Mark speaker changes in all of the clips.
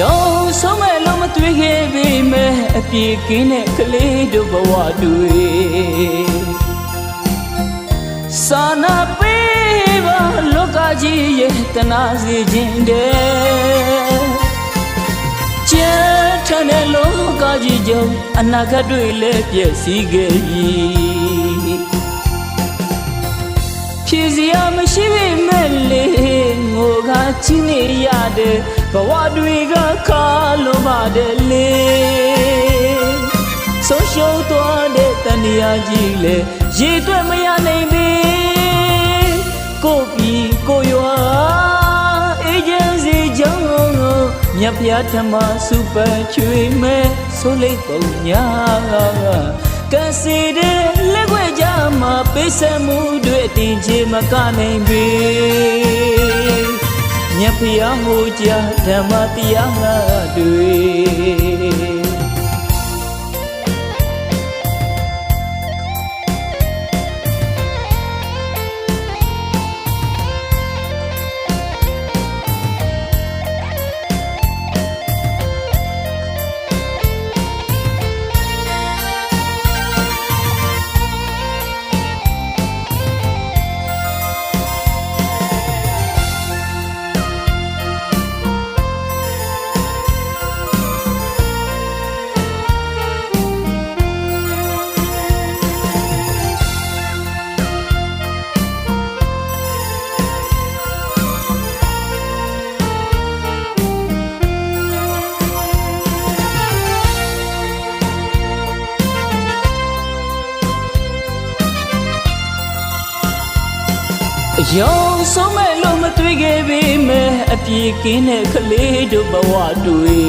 Speaker 1: ရောင်ဆုံးမဲ့လုံးမတွေ့ခဲ့ပေမဲ့အပြေကင်းတဲ့ကလေးတို့ဘဝတွေစာနာပေးပါလောကကြီးရဲ့တနာစီခြင်းတဲ့ကျန်ထန်တဲ့လောကကြီးကြောင့်အနာဂတ်တွေလည်းပြည့်စည်ခဲ့ပြီဖြည့်စရာမရှိပေမဲ့လေငိုကချင်းနေရတဲ့ ဘဝတွေကခါလိုပါတယ်လေဆုံးရှုံးသွားတဲ့တန်ရာကြီးလေရေတွက်မရနိုင်ပေကိုပြီကိုရွာအေဂျင်စီကြောင့်မြတ်ဖျားဓမ္မစူပါချွေမဲ့ဆိုလိတ်ပုံညာကစီတဲ့လက်ွက်ကြမှာပေးဆက်မှုတွေတင်ချေမကနိုင်ပေ မြတ်ဖျားဟူကြားဓမ္မတရားတွေ အယောင်ဆုံးမဲ့လို့မတွေ့ခဲ့ပေမဲ့အပြေကင်းတဲ့ကလေးတို့ဘဝတွေ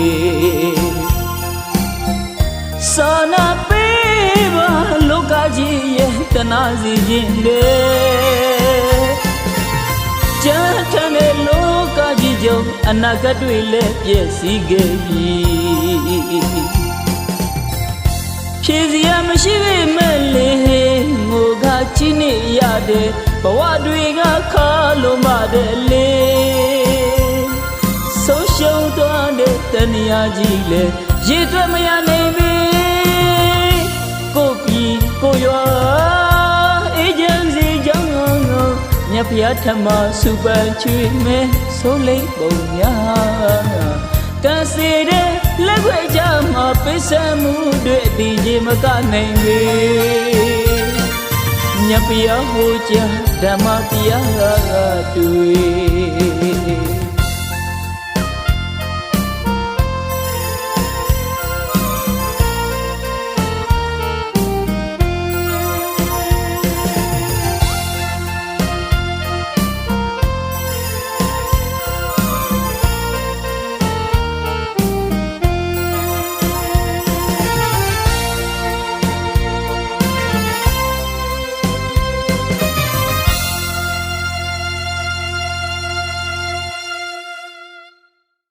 Speaker 1: စာနာပေးပါလောကကြီးရဲ့တနာစီခြင်းလေကြမ်းထန်တဲ့လောကကြီးကြောင့်အနာဂတ်တွေလည်းပြည့်စည်ခဲ့ပြီဖြည့်စရာမရှိပေမဲ့လေငိုကချင်းနေရတဲ့ ဘဝတွေကခါလုံးမတဲ့လေဆုံးရှုံးသွားတဲ့တဏှာကြီးလေရေတွက်မရနိုင်ပေကိုပြီကိုရွာအေဂျင်စီကြောင့်မြတ်ဖျားထမစူပန်ချွေမဲဆိုးလိမ့်ပုံများကစီတဲ့လက်ွက်ကြမှာပိစမှုတွေအတီးကြီးမကနိုင်ပေ မြတ်ပြဟိုကြားဓမ္မတရားတွေ